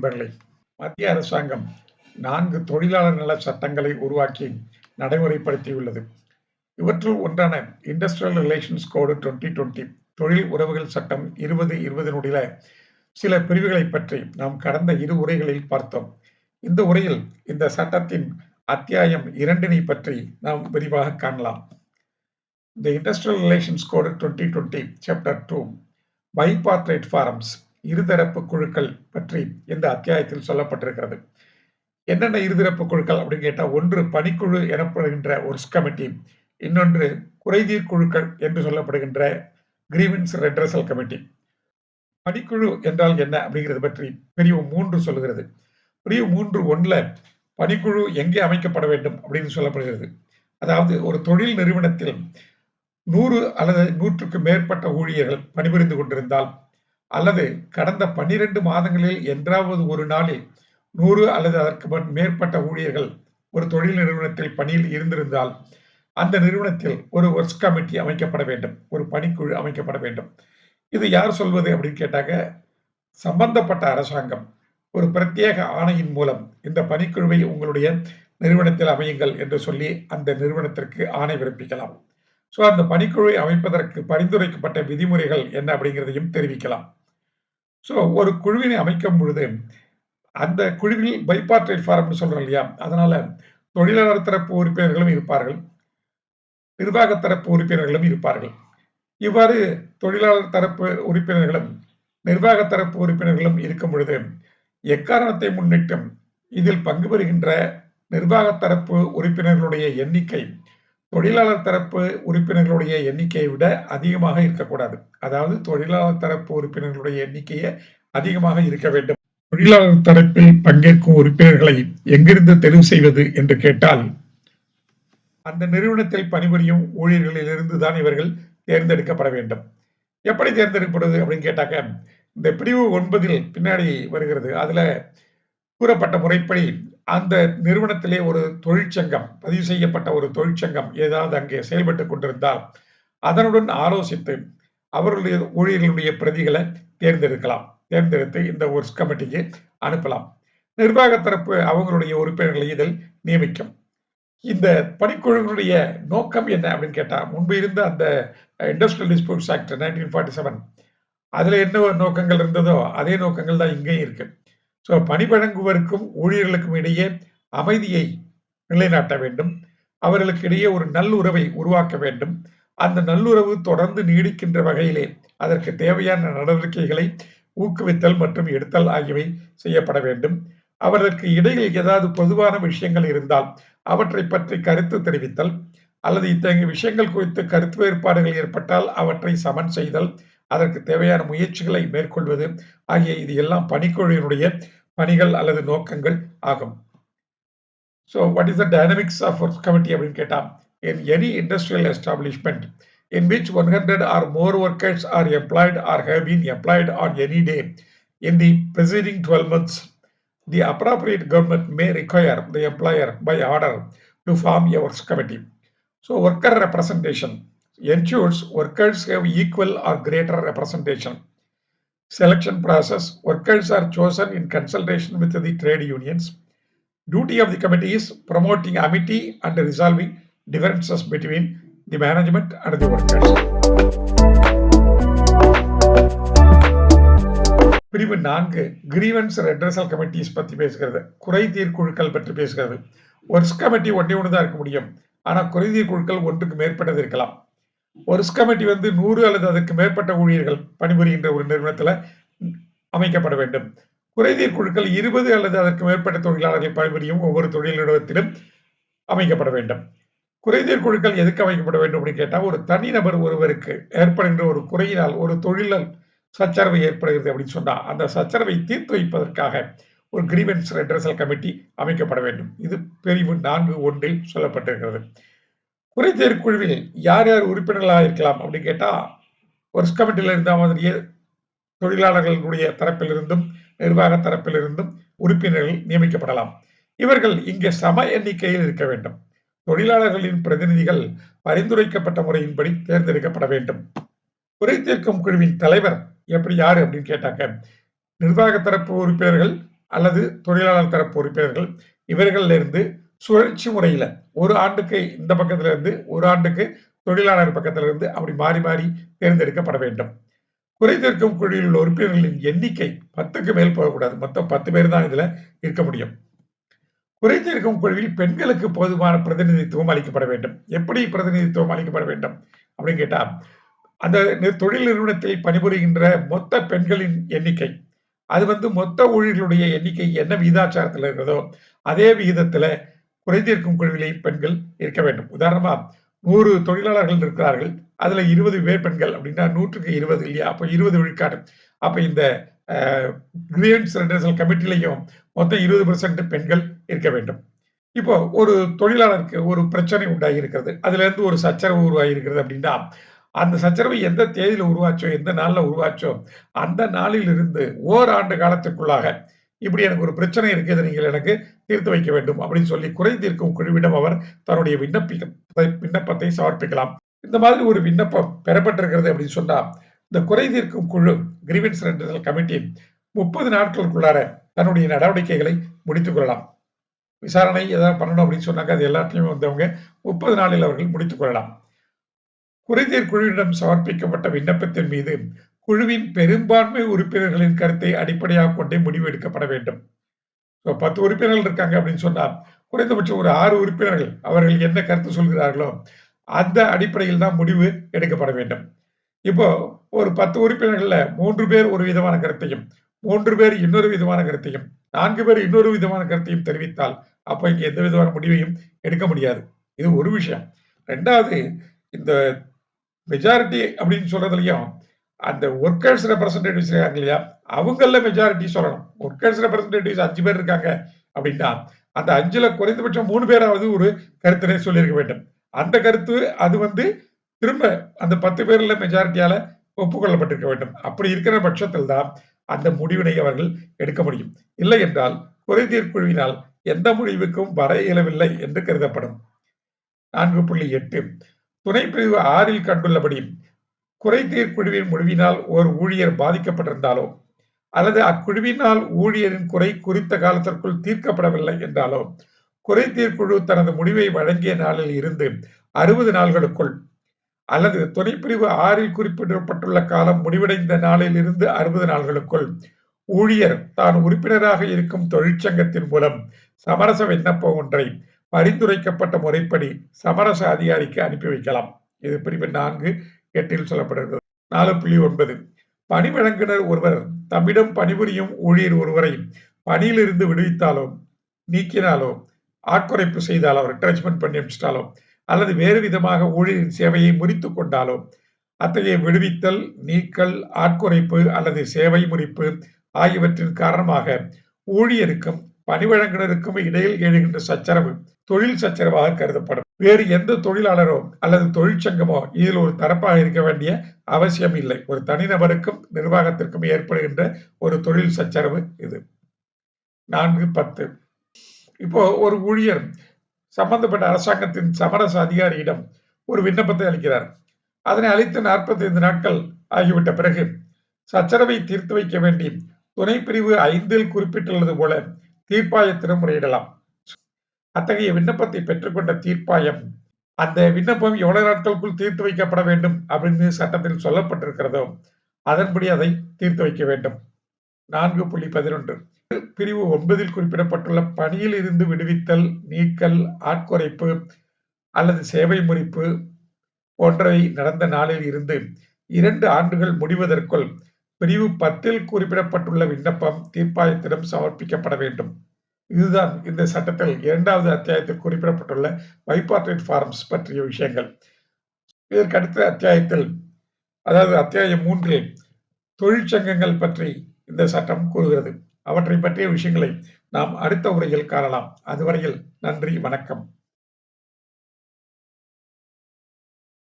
நண்பர்களே மத்திய அரசாங்கம் நான்கு தொழிலாளர் நல சட்டங்களை உருவாக்கி நடைமுறைப்படுத்தியுள்ளது. இவற்றுள் ஒன்றான industrial relations code twenty twenty தொழில் உறவுகள் சட்டம் இருபது இருபதினுடைய சில பிரிவுகளை பற்றி நாம் கடந்த இரு உரைகளில் பார்த்தோம். இந்த உரையில் இந்த சட்டத்தின் அத்தியாயம் இரண்டினை பற்றி நாம் விரிவாக காணலாம். The industrial relations code twenty twenty 2020, Chapter 2, Bipartite forums இருதரப்பு குழுக்கள் பற்றி இந்த அத்தியாயத்தில் சொல்லப்பட்டிருக்கிறது. என்னென்ன இருதரப்பு குழுக்கள் அப்படின்னு கேட்டால் ஒன்று பணிக்குழு எனப்படுகின்ற ஒரு கமிட்டி இன்னொன்று குறைதீர் குழுக்கள் என்று சொல்லப்படுகின்ற கிரீவன்ஸ் ரெட்ரசல் கமிட்டி. பணிக்குழு என்றால் என்ன அப்படிங்கிறது பற்றி பிரிவு மூன்று சொல்லுகிறது. பிரிவு மூன்று ஒன்றுல பணிக்குழு எங்கே அமைக்கப்பட வேண்டும் அப்படின்னு சொல்லப்படுகிறது. அதாவது ஒரு தொழில் நிறுவனத்தில் நூறு அல்லது நூற்றுக்கு மேற்பட்ட ஊழியர்கள் பணிபுரிந்து கொண்டிருந்தால் அல்லது கடந்த பன்னிரண்டு மாதங்களில் என்றாவது ஒரு நாளில் நூறு அல்லது அதற்கு மேற்பட்ட ஊழியர்கள் ஒரு தொழில் நிறுவனத்தில் பணியில் இருந்திருந்தால் அந்த நிறுவனத்தில் ஒரு ஒர்க்ஸ் கமிட்டி அமைக்கப்பட வேண்டும் ஒரு பணிக்குழு அமைக்கப்பட வேண்டும். இது யார் சொல்வது அப்படின்னு கேட்டாங்க சம்பந்தப்பட்ட அரசாங்கம் ஒரு பிரத்யேக ஆணையின் மூலம் இந்த பணிக்குழுவை உங்களுடைய நிறுவனத்தில் அமையுங்கள் என்று சொல்லி அந்த நிறுவனத்திற்கு ஆணை பிறப்பிக்கலாம். ஸோ அந்த பணிக்குழுவை அமைப்பதற்கு பரிந்துரைக்கப்பட்ட விதிமுறைகள் என்ன அப்படிங்கிறதையும் தெரிவிக்கலாம். ஸோ ஒரு குழுவினை அமைக்கும் பொழுது அந்த குழுவில் பைபார்ட்ரேட் ஃபாரம்னு சொல்கிறோம் இல்லையா? அதனால தொழிலாளர் தரப்பு உறுப்பினர்களும் இருப்பார்கள். நிர்வாக தரப்பு உறுப்பினர்களும் இருப்பார்கள். இவ்வாறு தொழிலாளர் தரப்பு உறுப்பினர்களும் நிர்வாக தரப்பு உறுப்பினர்களும் இருக்கும் பொழுது எக்காரணத்தை முன்னிட்டும் இதில் பங்கு பெறுகின்ற நிர்வாக தரப்பு உறுப்பினர்களுடைய எண்ணிக்கை தொழிலாளர் தரப்பு உறுப்பினர்களுடைய எண்ணிக்கையை விட அதிகமாக இருக்கக்கூடாது. அதாவது தொழிலாளர் தரப்பு உறுப்பினர்களுடைய எண்ணிக்கையை அதிகமாக இருக்க வேண்டும். தொழிலாளர் தரப்பில் பங்கேற்கும் உறுப்பினர்களை எங்கிருந்து தெரிவு செய்வது என்று கேட்டால் அந்த நிறுவனத்தில் பணிபுரியும் ஊழியர்களிலிருந்து தான் இவர்கள் தேர்ந்தெடுக்கப்பட வேண்டும். எப்படி தேர்ந்தெடுக்கப்படுது அப்படின்னு கேட்டாக்க இந்த பிரிவு ஒன்பதில் பின்னாடி வருகிறது. அதுல கூறப்பட்ட முறைப்படி அந்த நிறுவனத்திலே ஒரு தொழிற்சங்கம் பதிவு செய்யப்பட்ட ஒரு தொழிற்சங்கம் ஏதாவது அங்கே செயல்பட்டு கொண்டிருந்தால் அதனுடன் ஆலோசித்து அவர்களுடைய ஊழியர்களுடைய பிரதிகளை தேர்ந்தெடுக்கலாம். தேர்ந்தெடுத்து இந்த ஒர்க்ஸ் கமிட்டிக்கு அனுப்பலாம். நிர்வாக தரப்பு அவங்களுடைய உறுப்பினர்களை இதில் நியமிக்கும். இந்த பணிக்குழுவினுடைய நோக்கம் என்ன அப்படின்னு கேட்டால் முன்பு இருந்த அந்த industrial disputes act nineteen forty seven அதில் என்ன ஒரு நோக்கங்கள் இருந்ததோ அதே நோக்கங்கள் தான் இங்கேயும் இருக்குது ஸோ பணி வழங்குவருக்கும் ஊழியர்களுக்கும் இடையே அமைதியை நிலைநாட்ட வேண்டும். அவர்களுக்கு இடையே ஒரு நல்லுறவை உருவாக்க வேண்டும். அந்த நல்லுறவு தொடர்ந்து நீடிக்கின்ற வகையிலே அதற்கு தேவையான நடவடிக்கைகளை ஊக்குவித்தல் மற்றும் எடுத்தல் ஆகியவை செய்யப்பட வேண்டும். அவர்களுக்கு இடையில் ஏதாவது பொதுவான விஷயங்கள் இருந்தால் அவற்றை பற்றி கருத்து தெரிவித்தல் அல்லது இத்தகைய விஷயங்கள் குறித்து கருத்து வேறுபாடுகள் ஏற்பட்டால் அவற்றை சமன் செய்தல் அதற்கு தேவையான முயற்சிகளை மேற்கொள்வது ஆகிய இது எல்லாம் பணிக்குழுவினுடைய பணிகள் அல்லது நோக்கங்கள் ஆகும் so what is the dynamics of work committee அப்படின்னு கேட்டால் in any industrial establishment in which 100 or more workers are employed or have been employed on any day in the preceding 12 months, the appropriate government may require the employer by order to form a works committee. So, worker representation ensures workers have equal or greater representation. Selection process workers are chosen in consultation with the trade unions. Duty of the committee is promoting amity and resolving differences between the management and the workers. பிரிவு நான்கு grievance redressal committees பற்றி பேசுகிறது குறை தீர்க்குழுக்கள் பற்றி பேசுகிறது works committee ஒன்றே ஒன்று தான் இருக்க முடியும் ஆனால் குறைதீர் குழுக்கள் ஒன்றுக்கு மேற்பட்டது இருக்கலாம் ஒர்க்ஸ் கமிட்டி வந்து நூறு அல்லது அதற்கு மேற்பட்ட ஊழியர்கள் பணிபுரிகின்ற ஒரு நிறுவனத்தில் அமைக்கப்பட வேண்டும். குறைதீர் குழுக்கள் இருபது அல்லது அதற்கு மேற்பட்ட தொழிலாளர்கள் பணிபுரியும் ஒவ்வொரு தொழில் நிறுவனத்திலும் அமைக்கப்பட வேண்டும். குறைதீர் குழுக்கள் எதுக்கு அமைக்கப்பட வேண்டும் அப்படின்னு கேட்டால் ஒரு தனிநபர் ஒருவருக்கு ஏற்படுகின்ற ஒரு குறையினால் ஒரு தொழிலால் சச்சரவு ஏற்படுகிறது அப்படின்னு சொன்னால் அந்த சச்சரவை தீர்த்து வைப்பதற்காக ஒரு கிரீவன்ஸ் ரெட்ரஸல் கமிட்டி அமைக்கப்பட வேண்டும். இது பிரிவு நான்கு ஒன்றில் சொல்லப்பட்டிருக்கிறது. குறைதீர் குழுவில் யார் யார் உறுப்பினர்களாக இருக்கலாம் அப்படின்னு கேட்டால் ஒர்க்ஸ் கமிட்டியில் இருந்த மாதிரியே தொழிலாளர்களுடைய தரப்பிலிருந்தும் நிர்வாக தரப்பிலிருந்தும் உறுப்பினர்கள் நியமிக்கப்படலாம். இவர்கள் இங்கே சம எண்ணிக்கையில் இருக்க வேண்டும். தொழிலாளர்களின் பிரதிநிதிகள் பரிந்துரைக்கப்பட்ட முறையின்படி தேர்ந்தெடுக்கப்பட வேண்டும். குறை தீர்க்கும் குழுவின் தலைவர் எப்படி யாரு அப்படின்னு கேட்டாக்க நிர்வாக தரப்பு உறுப்பினர்கள் அல்லது தொழிலாளர் தரப்பு உறுப்பினர்கள் இவர்களிலிருந்து சுழற்சி முறையில ஒரு ஆண்டுக்கு இந்த பக்கத்துல இருந்து ஒரு ஆண்டுக்கு தொழிலாளர் பக்கத்துல இருந்து அப்படி மாறி மாறி தேர்ந்தெடுக்கப்பட வேண்டும். குறைந்திருக்கும் குழுவில் உள்ள உறுப்பினர்களின் எண்ணிக்கை பத்துக்கு மேல் போகக்கூடாது. மொத்தம் பத்து பேர் தான் இதுல இருக்க முடியும். குறைந்திருக்கும் குழுவில் பெண்களுக்கு போதுமான பிரதிநிதித்துவம் அளிக்கப்பட வேண்டும். எப்படி பிரதிநிதித்துவம் அளிக்கப்பட வேண்டும் அப்படின்னு கேட்டா அந்த தொழில் நிறுவனத்தில் பணிபுரிகின்ற மொத்த பெண்களின் எண்ணிக்கை அது வந்து மொத்த ஊழியர்களுடைய எண்ணிக்கை என்ன விகிதாச்சாரத்தில் இருக்கிறதோ அதே விகிதத்துல குறைந்திருக்கும் குழுவிலே பெண்கள் இருக்க வேண்டும். உதாரணமா நூறு தொழிலாளர்கள் இருக்கிறார்கள். அதுல இருபது பேர் பெண்கள் அப்படின்னா நூற்றுக்கு இருபது இல்லையா? அப்போ இருபது விழுக்காடு. அப்ப இந்த கிரியன்ஸ் ரெண்டர்சல் கமிட்டிலையும் மொத்தம் இருபது பெர்சன்ட் பெண்கள் இருக்க வேண்டும். இப்போ ஒரு தொழிலாளருக்கு ஒரு பிரச்சனை உண்டாகி இருக்கிறது அதுல இருந்து ஒரு சச்சரவு உருவாகி இருக்கிறது அப்படின்னா அந்த சச்சரவு எந்த தேதியில உருவாச்சோ எந்த நாள்ல உருவாச்சோ அந்த நாளில் இருந்து ஓராண்டு காலத்துக்குள்ளாக இப்படி எனக்கு ஒரு பிரச்சனை இருக்கு இதை நீங்கள் எனக்கு தீர்த்து வைக்க வேண்டும் அப்படின்னு சொல்லி குறை தீர்க்கும் குழுவிடம் அவர் தன்னுடைய விண்ணப்பிக்க விண்ணப்பத்தை சமர்ப்பிக்கலாம். இந்த மாதிரி ஒரு விண்ணப்பம் பெறப்பட்டிருக்கிறது அப்படின்னு சொன்னா இந்த குறை தீர்க்கும் குழு கிரீவன்ஸ் ரெண்டல் கமிட்டி முப்பது நாட்களுக்குள்ளார தன்னுடைய நடவடிக்கைகளை முடித்துக் கொள்ளலாம். விசாரணை ஏதாவது பண்ணணும் அப்படின்னு சொன்னாங்க அது எல்லாத்தையும் வந்தவங்க முப்பது நாளில் அவர்கள் முடித்துக் கொள்ளலாம். குறைதீர் குழுவிடம் சமர்ப்பிக்கப்பட்ட விண்ணப்பத்தின் மீது குழுவின் பெரும்பான்மை உறுப்பினர்களின் கருத்தை அடிப்படையாக கொண்டே முடிவு எடுக்கப்பட வேண்டும். இப்போ பத்து உறுப்பினர்கள் இருக்காங்க அப்படின்னு சொன்னால் குறைந்தபட்சம் ஒரு ஆறு உறுப்பினர்கள் அவர்கள் என்ன கருத்து சொல்கிறார்களோ அந்த அடிப்படையில் தான் முடிவு எடுக்கப்பட வேண்டும். இப்போ ஒரு பத்து உறுப்பினர்கள்ல மூன்று பேர் ஒரு விதமான கருத்தையும் மூன்று பேர் இன்னொரு விதமான கருத்தையும் நான்கு பேர் இன்னொரு விதமான கருத்தையும் தெரிவித்தால் அப்போ இங்க எந்த விதமான முடிவையும் எடுக்க முடியாது. இது ஒரு விஷயம். ரெண்டாவது இந்த மெஜாரிட்டி அப்படின்னு சொல்றதுலையும் அந்த ஒர்க்கர்ஸ் ரெப்ரசன்டேட்டிவ்ஸ் இருக்காங்க இல்லையா? அவங்கள மெஜாரிட்டி சொல்லணும். ஒர்க்கர்ஸ் ரெப்ரசன்டேட்டிவ்ஸ் அஞ்சு பேர் இருக்காங்க அப்படின்னா அந்த அஞ்சுல குறைந்தபட்சம் மூணு பேராவது ஒரு கருத்தினை சொல்லியிருக்க வேண்டும். அந்த கருத்து அது வந்து திரும்ப அந்த பத்து பேர்ல மெஜாரிட்டியால ஒப்புக்கொள்ளப்பட்டிருக்க வேண்டும். அப்படி இருக்கிற பட்சத்தில் தான் அந்த முடிவினை அவர்கள் எடுக்க முடியும். இல்லை என்றால் குறைதீர் குழுவினால் எந்த முடிவுக்கும் வர இயலவில்லை என்று கருதப்படும். நான்கு புள்ளி எட்டு. துணை பிரிவு ஆறில் கண்டுள்ளபடி குறைதீர் குழுவின் முடிவினால் ஒரு ஊழியர் பாதிக்கப்பட்டிருந்தாலோ அல்லது அக்குழுவினால் ஊழியரின் குறை குறித்த காலத்திற்குள் தீர்க்கப்படவில்லை என்றாலோ குறைதீர் குழு தனது முடிவை வழங்கிய நாளில் இருந்து அறுபது நாள்களுக்குள் அல்லது துணைப்பிரிவு ஆறில் குறிப்பிடப்பட்டுள்ள காலம் முடிவடைந்த நாளில் இருந்து அறுபது நாள்களுக்குள் ஊழியர் தான் உறுப்பினராக இருக்கும் தொழிற்சங்கத்தின் மூலம் சமரச விண்ணப்பம் ஒன்றை பரிந்துரைக்கப்பட்ட முறைப்படி சமரச அதிகாரிக்கு அனுப்பி வைக்கலாம். இது பிரிவு நான்கு எட்டில் சொல்லப்படுகிறது. நாலு புள்ளி ஒன்பது. பணிவழங்குனர் ஒருவர் தம்மிடம் பணிபுரியும் ஊழியர் ஒருவரை பணியிலிருந்து விடுவித்தாலோ நீக்கினாலோ ஆட்குறைப்பு செய்தாலோ ரிட்ரெச்மெண்ட் பண்ணி அனுப்பிச்சிட்டாலோ அல்லது வேறு விதமாக ஊழியரின் சேவையை முறித்து கொண்டாலோ அத்தகைய விடுவித்தல் நீக்கல் ஆட்குறைப்பு அல்லது சேவை முறிப்பு ஆகியவற்றின் காரணமாக ஊழியருக்கும் பணி வழங்குனருக்கும் இடையில் எழுகின்ற சச்சரவு தொழில் சச்சரவாக கருதப்படும். வேறு எந்த தொழிலாளரோ அல்லது தொழிற்சங்கமோ இதில் ஒரு தரப்பாக இருக்க வேண்டிய அவசியம் இல்லை. ஒரு தனிநபருக்கும் நிர்வாகத்திற்கும் ஏற்படுகின்ற ஒரு தொழில் சச்சரவு இது. நான்கு பத்து. இப்போ ஒரு ஊழியர் சம்பந்தப்பட்ட அரசாங்கத்தின் சமரச அதிகாரியிடம் ஒரு விண்ணப்பத்தை அளிக்கிறார். அதனை அளித்து நாற்பத்தி ஐந்து நாட்கள் ஆகிவிட்ட பிறகு சச்சரவை தீர்த்து வைக்க வேண்டி துணை பிரிவு ஐந்தில் குறிப்பிட்டுள்ளது போல தீர்ப்பாயத்திடம் முறையிடலாம். அத்தகைய விண்ணப்பத்தை பெற்றுக்கொண்ட தீர்ப்பாயம் அந்த விண்ணப்பம் எவ்வளவு நாட்களுக்குள் தீர்த்து வைக்கப்பட வேண்டும் அப்படின்னு சட்டத்தில் சொல்லப்பட்டிருக்கிறதோ அதன்படி அதை தீர்த்து வைக்க வேண்டும். நான்கு புள்ளி பதினொன்று. பிரிவு ஒன்பதில் குறிப்பிடப்பட்டுள்ள பணியில் இருந்து விடுவித்தல் நீக்கல் ஆட்குறைப்பு அல்லது சேவை முறிப்பு போன்றவை நடந்த நாளில் இருந்து இரண்டு ஆண்டுகள் முடிவதற்குள் பிரிவு பத்தில் குறிப்பிடப்பட்டுள்ள விண்ணப்பம் தீர்ப்பாயத்திடம் சமர்ப்பிக்கப்பட வேண்டும். இதுதான் இந்த சட்டத்தில் இரண்டாவது அத்தியாயத்தில் குறிப்பிடப்பட்டுள்ள பைபார்டேட் ஃபார்ம்ஸ் பற்றிய விஷயங்கள். இதற்கு அடுத்த அத்தியாயத்தில் அதாவது அத்தியாயம் மூன்றில் தொழிற்சங்கங்கள் பற்றி இந்த சட்டம் கூறுகிறது. அவற்றை பற்றிய விஷயங்களை நாம் அடுத்த உரையில் காணலாம். அதுவரையில் நன்றி வணக்கம்.